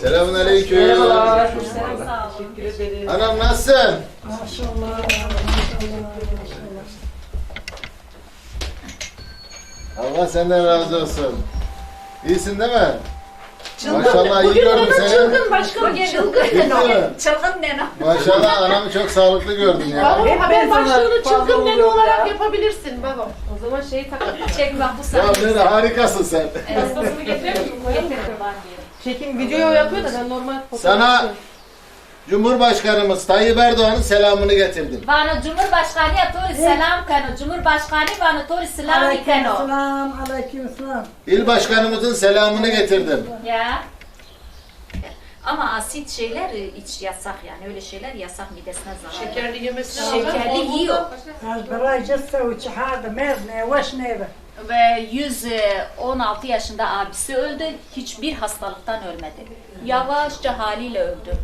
Selamun aleyküm. Merhabalar. Sağ olun. Teşekkür ederim. Anam nasılsın? Allah senden razı olsun. İyisin değil mi? Maşallah iyi gördüm seni. Çılgın başkanım çılgın neno. Çılgın neno. Maşallah anamı çok sağlıklı gördüm ya. Baba, haber başlığını çılgın oluyor olarak ya. yapabilirsin baba. O zaman şeyi takalım. Çek bak bu Ya. Nene harikasın sen. Pastasını getirir? Koyalım. Getir kurban. Çekim video yapıyor da ben normal fotoğraf Sana. Cumhurbaşkanımız Tayyip Erdoğan'ın selamını getirdim. Bana Cumhurbaşkanı tori selam kano. Cumhurbaşkanı bana tori selam kano. Aleykümselam, aleykümselam. İl başkanımızın selamını getirdim. Ya. Ama asit şeyler e, hiç yasak yani öyle şeyler yasak midesine zarar. Şekerli yemesine Şekerli yiyor. Az barajcısı uçahardı, mezne, veşneydi. Ve 116 yaşında abisi öldü. Hiçbir hastalıktan ölmedi. Yavaşça haliyle öldü.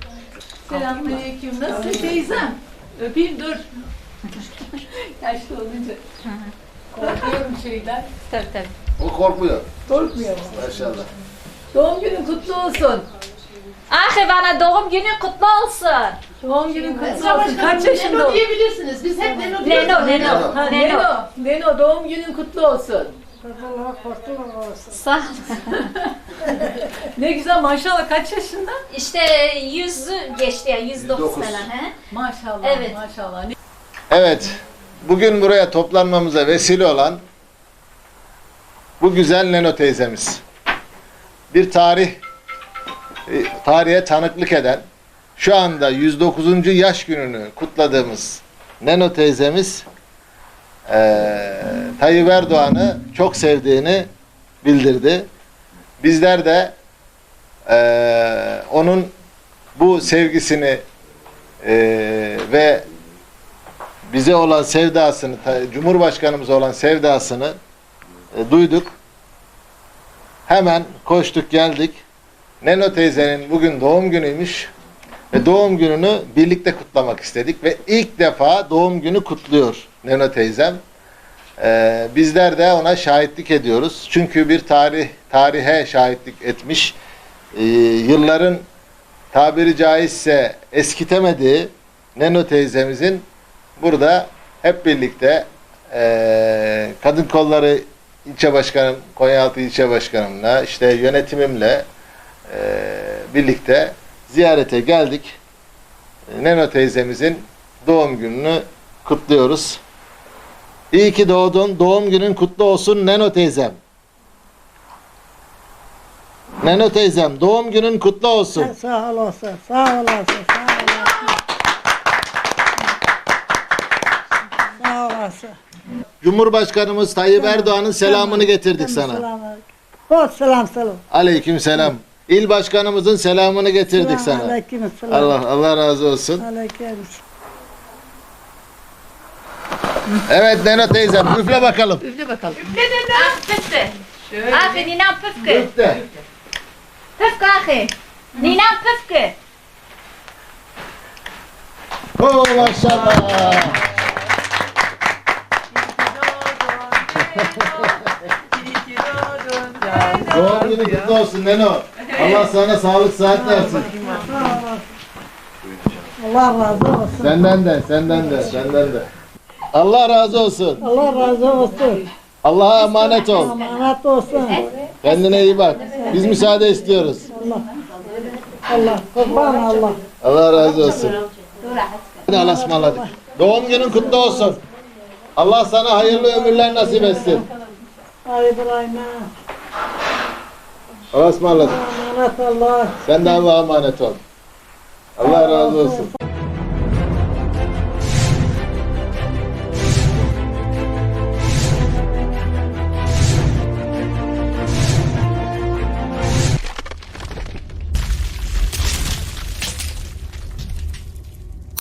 Selamünaleyküm. Nasılsın teyzem? Öpeyim dur. Yaşlı olunca. Korkuyorum şeyden. Tabii tabii. O korkmuyor. Korkmuyorum. Maşallah. Doğum günün kutlu olsun. Ahivana doğum günün kutlu olsun. Doğum günün kutlu olsun. Kaç yaşında Leno oldu? diyebilirsiniz. Biz hep Leno diyoruz. Leno, Leno. Ha, Leno. Leno, Leno doğum günün kutlu olsun. Allah'a kurtulun. Sağ ol. Ne güzel maşallah kaç yaşında? İşte yüzü geçti yani 109 Dokuz. Maşallah Evet. maşallah. Evet, bugün buraya toplanmamıza vesile olan bu güzel Neno teyzemiz. Bir tarih e, tarihe tanıklık eden, şu anda 109. yaş gününü kutladığımız Neno teyzemiz eee Tayyip Erdoğan'ı çok sevdiğini bildirdi. Bizler de eee, onun bu sevgisini eee, ve bize olan sevdasını, Cumhurbaşkanımıza olan sevdasını e, duyduk. Hemen koştuk geldik. Neno teyzenin bugün doğum günüymüş. Ve doğum gününü birlikte kutlamak istedik. Ve ilk defa doğum günü kutluyor Neno teyzem. E, bizler de ona şahitlik ediyoruz. Çünkü bir tarih tarihe şahitlik etmiş. E, yılların tabiri caizse eskitemediği Neno teyzemizin burada hep birlikte eee, kadın kolları ilçe başkanım, Konyaaltı ilçe başkanımla, işte yönetimimle birlikte ziyarete geldik. Neno teyzemizin doğum gününü kutluyoruz. İyi ki doğdun, doğum günün kutlu olsun Neno teyzem. Neno teyzem, doğum günün kutlu olsun. sağ olasın, sağ olasın, sağ olasın. Sağ olasın. Cumhurbaşkanımız Tayyip Erdoğan'ın selamını getirdik sana. Selam. Hoş selam selam. Aleyküm selam. İl başkanımızın selamını getirdik sana. Allah Allah razı olsun. Aleyküm. Evet Neno teyzem üfle bakalım. Üfle bakalım. Ah püfke. Şöyle. Ahi ninam püfke. Üfle. Püfke ahi. Ninam püfke. Oo maşallah. Doğum günü kutlu olsun Neno. Allah sana sağlık sıhhat versin. Allah razı olsun. Senden de, senden de, senden de. Allah razı olsun. Allah razı olsun. Allah'a emanet ol. Emanet olsun. Kendine iyi bak. Biz müsaade istiyoruz. Allah, kurban Allah. Allah razı olsun. Hadi Allah'a ısmarladık. Doğum günün kutlu olsun. Allah sana hayırlı ömürler nasip etsin. Ay İbrahim'e. Allah'a ısmarladık. Emanet Allah. Sen de Allah'a emanet ol. Allah razı olsun.